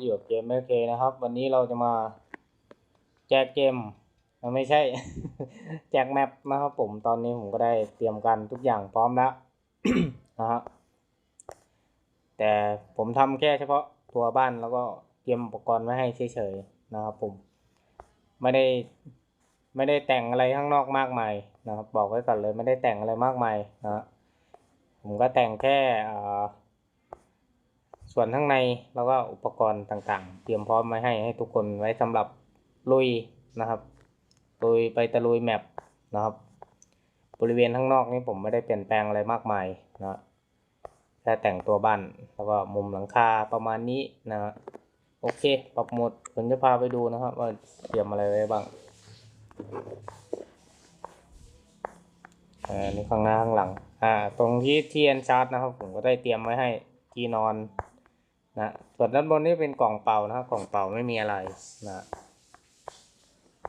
อยู่กับเกมไม่เคนะครับ วันนี้เราจะมาแจกเกมไม่ใช่ แจกแมปนะครับผมตอนนี้ผมก็ได้เตรียมกันทุกอย่างพร้อมแล้วนะครับแต่ผมทำแค่เฉพาะตัวบ้านแล้วก็เตรียมอุปกรณ์ไว้ให้เฉยๆนะครับผม ไม่ได้ไม่ได้แต่งอะไรข้างนอกมากมายนะครับ บอกไว้ก่อนเลยไม่ได้แต่งอะไรมากมายนะฮะผมก็แต่งแค่อ่า ส่วนข้างในแล้วก็อุปกรณ์ต่างๆ เตรียมพร้อมไว้ให้ให้ทุกคนไว้สำหรับลุยนะครับลุยไปตะลุยแมปนะครับ บริเวณข้างนอกนี่ผมไม่ได้เปลี่ยนแปลงอะไรมากมายนะแค่แต่งตัวบ้านแล้วก็มุมหลังคาประมาณนี้นะโอเค ปรับหมดผมจะพาไปดูนะครับ ว่าเตรียมอะไรไว้บ้างอ่านี่ข้างหน้าข้างหลังอ่าตรงที่เทียนชาร์จนะครับ ผมก็ได้เตรียมไว้ให้ที่นอน นะส่วนด้านบนนี่เป็นกล่องเป่านะครับ กล่องเป่าไม่มีอะไรนะ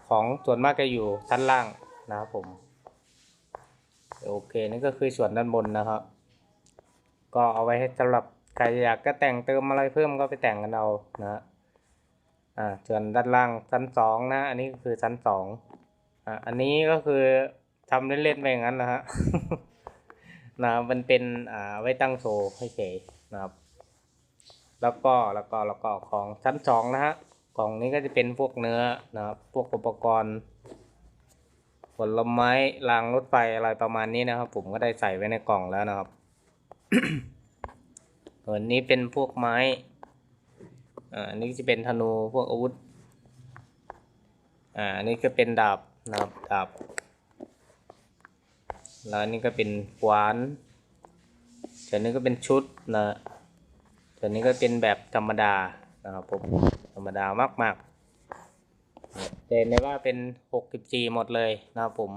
ของส่วนมากจะอยู่ชั้นล่างนะครับผมโอเคนี่ก็คือส่วนด้านบนนะครับ ก็เอาไว้ให้สำหรับใครอยากจะแต่งเติมอะไรเพิ่มก็ไปแต่งกันเอานะอ่าส่วนด้านล่างชั้นสองนะ อันนี้ก็คือชั้นสองอ่าอันนี้ก็คือทำเล่นๆไปอย่างนั้นนะฮะนะมันเป็นอ่าไว้ตั้งโชว์ให้เฉยนะครับ แล้วก็แล้วก็แล้วก็ของชั้นสองนะฮะกล่องนี้ก็จะเป็นพวกเนื้อนะครับพวกอุปกรณ์ ผลไม้รางรถไฟอะไรประมาณนี้นะครับ ผมก็ได้ใส่ไว้ในกล่องแล้วนะครับส่วนนี้เป็นพวกไม้อ่าอันนี้จะเป็นธนูพวกอาวุธอ่าอันนี้ก็เป็นดาบนะครับดาบแล้วนนี้ก็เป็นขวานส่วนนี้ก็เป็นชุดนะ ส่วนนี้ก็เป็นแบบธรรมดานะครับผมธรรมดามากๆแต่ในว่าเป็นหกสิบจีหมดเลยนะครับผม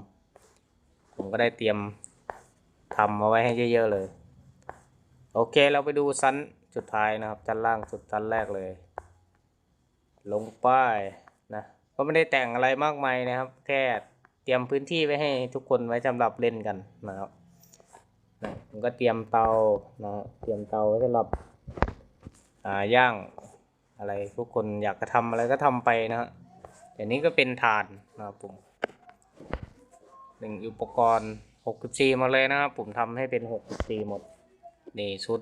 ผมก็ได้เตรียมทำมาไว้ให้เยอะๆเลย โอเคเราไปดูชั้นสุดท้ายนะครับชั้นล่างสุดชั้นแรกเลย ลงป้ายนะก็ไม่ได้แต่งอะไรมากมายนะครับ แค่เตรียมพื้นที่ไว้ให้ทุกคนไว้สำหรับเล่นกันนะครับผมก็เตรียมเตานะเตรียมเตาไว้สำหรับ ย่างอะไรทุกคนอยากจะทำอะไรก็ทำไปนะฮะแต่นี้ก็เป็นฐานนะครับผมหนึ่งอุปกรณ์หกสี่มาเลยนะครับผมทำให้เป็นหกสี่หมด นี่ชุด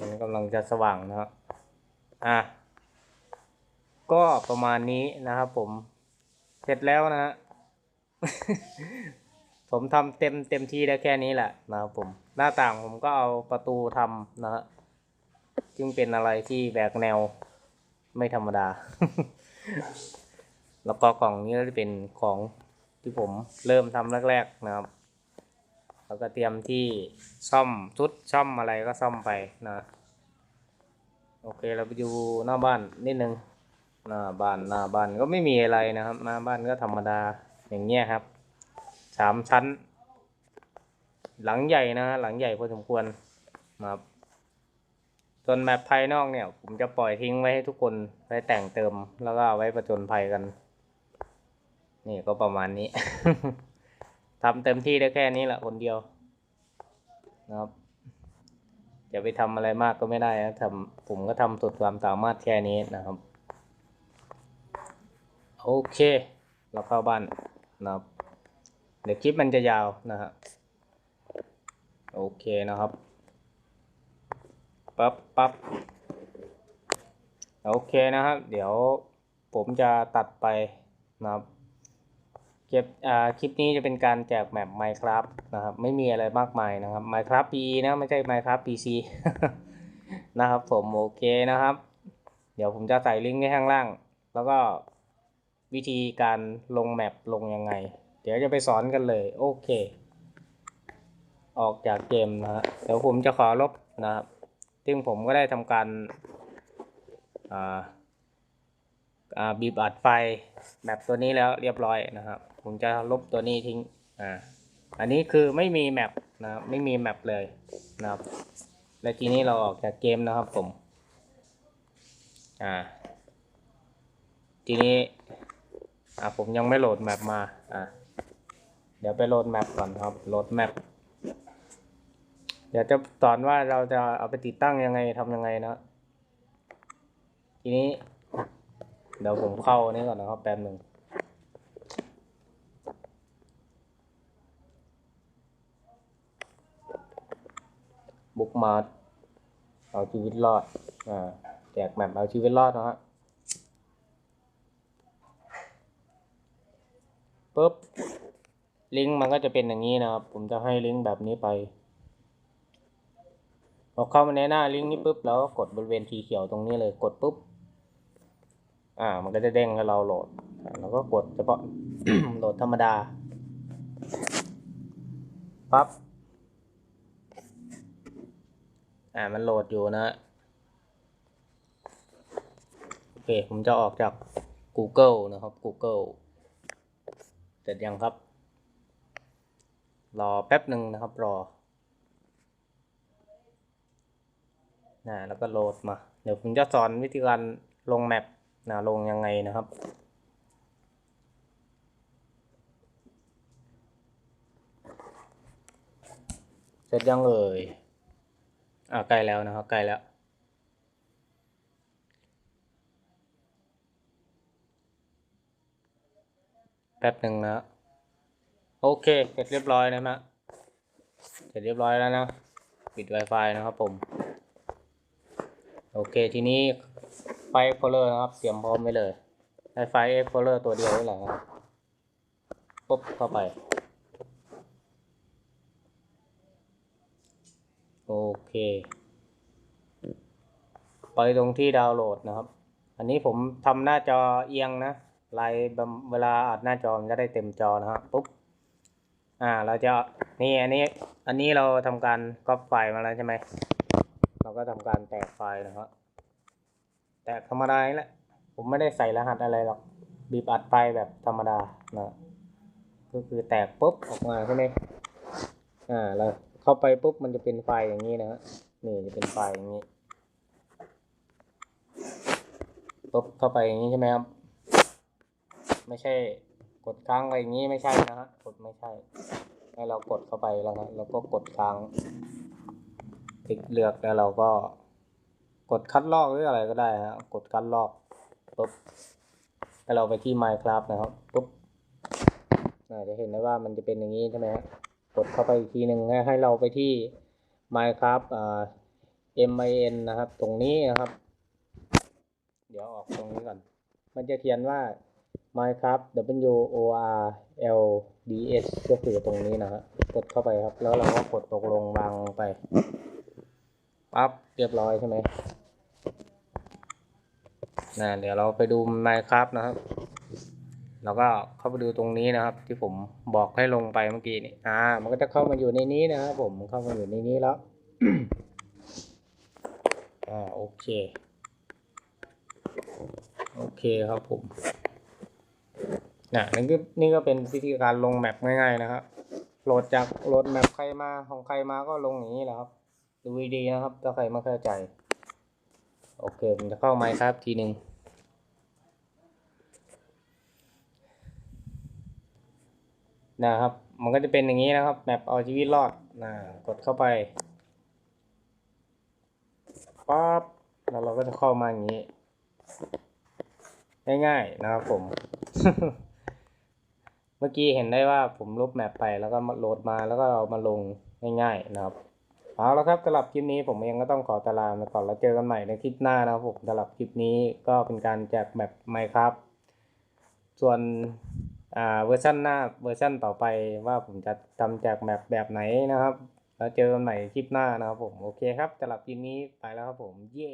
มันกำลังจะสว่างนะครับอะก็ประมาณนี้นะครับผมเสร็จแล้วนะฮะผมทำเต็มเต็มที่ได้แค่นี้แหละนะครับผม หน้าต่างผมก็เอาประตูทำนะฮะ จึงเป็นอะไรที่แบกแนวไม่ธรรมดา แล้วก็กล่องนี้ก็จะเป็นของที่ผมเริ่มทำแรกๆนะครับ แล้วก็เตรียมที่ซ่อมชุดซ่อมอะไรก็ซ่อมไปนะ โอเคเราไปดูหน้าบ้านนิดนึงหน้าบ้านหน้าบ้านก็ไม่มีอะไรนะครับหน้าบ้านก็ธรรมดาอย่างเงี้ยครับสามชั้น หลังใหญ่นะ หลังใหญ่พอสมควรนะครับ ส่วนแมปภายนอกเนี่ย ผมจะปล่อยทิ้งไว้ให้ทุกคนไว้แต่งเติมแล้วก็เอาไว้ประจนภัยกัน นี่ก็ประมาณนี้ ทำเต็มที่ได้แค่นี้แหละคนเดียวนะครับจะไปทำอะไรมากก็ไม่ได้นะทำผมก็ทำสุดความสามารถแค่นี้นะครับ โอเค เราเข้าบ้านนะครับ เดี๋ยวคลิปมันจะยาวนะฮะโอเคนะครับ ปั๊บปั๊บโอเคนะครับ เดี๋ยวผมจะตัดไปนะครับเก็บอ่าคลิปนี้จะเป็นการแจกแมป Minecraft นะครับ ไม่มีอะไรมากมายนะครับ Minecraft PE นะ ไม่ใช่ Minecraft PC นะครับผมโอเคนะครับ เดี๋ยวผมจะใส่ลิงก์ไว้ข้างล่าง แล้วก็วิธีการลงแมปลงยังไง เดี๋ยวจะไปสอนกันเลย โอเค ออกจากเกมนะฮะเดี๋ยวผมจะขอลบนะครับ ซึ่งผมก็ได้ทำการบีบอัดไฟแบบตัวนี้แล้วเรียบร้อยนะครับ ผมจะลบตัวนี้ทิ้งอ่าอันนี้คือไม่มีแมปนะครับไม่มีแมปเลยนะครับ และทีนี้เราออกจากเกมนะครับผมอ่าทีนี้อะผมยังไม่โหลดแมปมาอะเดี๋ยวไปโหลดแมปก่อนครับโหลดแมป เดี๋ยวจะสอนว่าเราจะเอาไปติดตั้งยังไงทำยังไงนะ ทีนี้ เดี๋ยวผมเข้านี่ก่อนนะครับแป๊บหนึ่งบุ๊กมาร์เอาชีวิตรอด อ่าแจกแมปเอาชีวิตรอดนะฮะปุ๊บ ลิงก์มันก็จะเป็นอย่างนี้นะครับ ผมจะให้ลิงก์แบบนี้ไป พอเข้ามาในหน้าลิงก์นี้ปุ๊บแล้วก็กดบริเวณสีเขียวตรงนี้เลยกดปุ๊บ อ่า มันก็จะเด้งให้เราโหลดอ่าแล้วก็กดเฉพาะโหลดธรรมดาปั๊บอ่ามันโหลดอยู่นะโอเค ผมจะออกจาก Google นะครับ Google เสร็จยังครับ รอแป๊บหนึ่งนะครับรอ นะแล้วก็โหลดมา เดี๋ยวผมจะสอนวิธีการลงแมปนะลงยังไงนะครับ เสร็จยังเอ่ยอ่าใกล้แล้วนะครับใกล้แล้วแป๊บหนึ่งนะ โอเคเสร็จเรียบร้อยนะฮะเสร็จเรียบร้อยแล้วนะ ปิด Wi-Fi นะครับผม โอเคทีนี้ไฟ Explorer นะครับเตรียมพร้อมไว้เลยใช้ไฟ Explorer ตัวเดียวนี่แหละครับปุ๊บเข้าไป โอเค ไปตรงที่ดาวน์โหลดนะครับ อันนี้ผมทำหน้าจอเอียงนะลน์บำเวลาอัดหน้าจอมันจะได้เต็มจอนะฮะปุ๊บอ่าเราจะนี่อันนี้อันนี้เราทำการก๊อปไฟล์มาแล้วใช่ไหม ก็ทำการแตกไฟล์นะครับแตกธรรมดาแหละผมไม่ได้ใส่รหัสอะไรหรอกบีบอัดไฟแบบธรรมดานะก็คือแตกปุ๊บออกมาใช่ไหมอ่าเราเข้าไปปุ๊บมันจะเป็นไฟล์อย่างนี้นะฮะนี่จะเป็นไฟล์อย่างนี้ปุ๊บเข้าไปอย่างนี้ใช่ไหมครับไม่ใช่กดค้างไปอย่างนี้ไม่ใช่นะฮะกดไม่ใช่ให้เรากดเข้าไปแล้วนะแล้วก็กดค้าง คลิกเลือกแล้วเราก็ กดคัดลอกหรืออะไรก็ได้ฮะกดคัดลอกปุ๊บแล้วเราไปที่ Minecraft นะครับปุ๊บจะเห็นได้ว่ามันจะเป็นอย่างนี้ใช่ไหมฮะกดเข้าไปอีกทีหนึ่งให้ให้เราไปที่ Minecraft อ่า min นะครับ ตรงนี้นะครับ เดี๋ยวออกตรงนี้ก่อน มันจะเขียนว่า Minecraft W O R L D S ก็คือตรงนี้นะฮะกดเข้าไปครับ แล้วเราก็กดตกลงวางไป ปั๊บเรียบร้อยใช่ไหมนะเดี๋ยวเราไปดู Minecraft นะครับ แล้วก็เข้าไปดูตรงนี้นะครับ ที่ผมบอกให้ลงไปเมื่อกี้นี่อ่า มันก็จะเข้ามาอยู่ในนี้นะครับผมเข้ามาอยู่ในนี้แล้วอ่าโอเค โอเคครับผมนะนี่ก็นี่ก็เป็นวิธีการลงแมปง่ายๆนะครับโหลดจากโหลดแมปใครมาของใครมาก็ลงอย่างนี้แหละครับ ดูดีนะครับ ถ้าใครไม่เข้าใจ โอเค ผมจะเข้าไมค์ครับทีหนึ่งนะครับ มันก็จะเป็นอย่างนี้นะครับแมปเอาชีวิตรอดนะกดเข้าไปปั๊บแล้วเราก็จะเข้ามาอย่างนี้ ง่ายๆนะครับผม เมื่อกี้เห็นได้ว่าผมลบแมปไปแล้วก็มาโหลดมาแล้วก็เอามาลงง่ายๆนะครับ เอาละครับสำหรับคลิปนี้ผมเองก็ต้องขอตารางไปก่อนแล้วเจอกันใหม่ในคลิปหน้านะครับผมสำหรับคลิปนี้ก็เป็นการแจกแบบไมครับ ส่วนอ่าเวอร์ชันหน้าเวอร์ชันต่อไปว่าผมจะทำแจกแบบแบบไหนนะครับ แล้วเจอกันใหม่คลิปหน้านะครับผม โอเคครับสำหรับคลิปนี้ไปแล้วครับผมเย้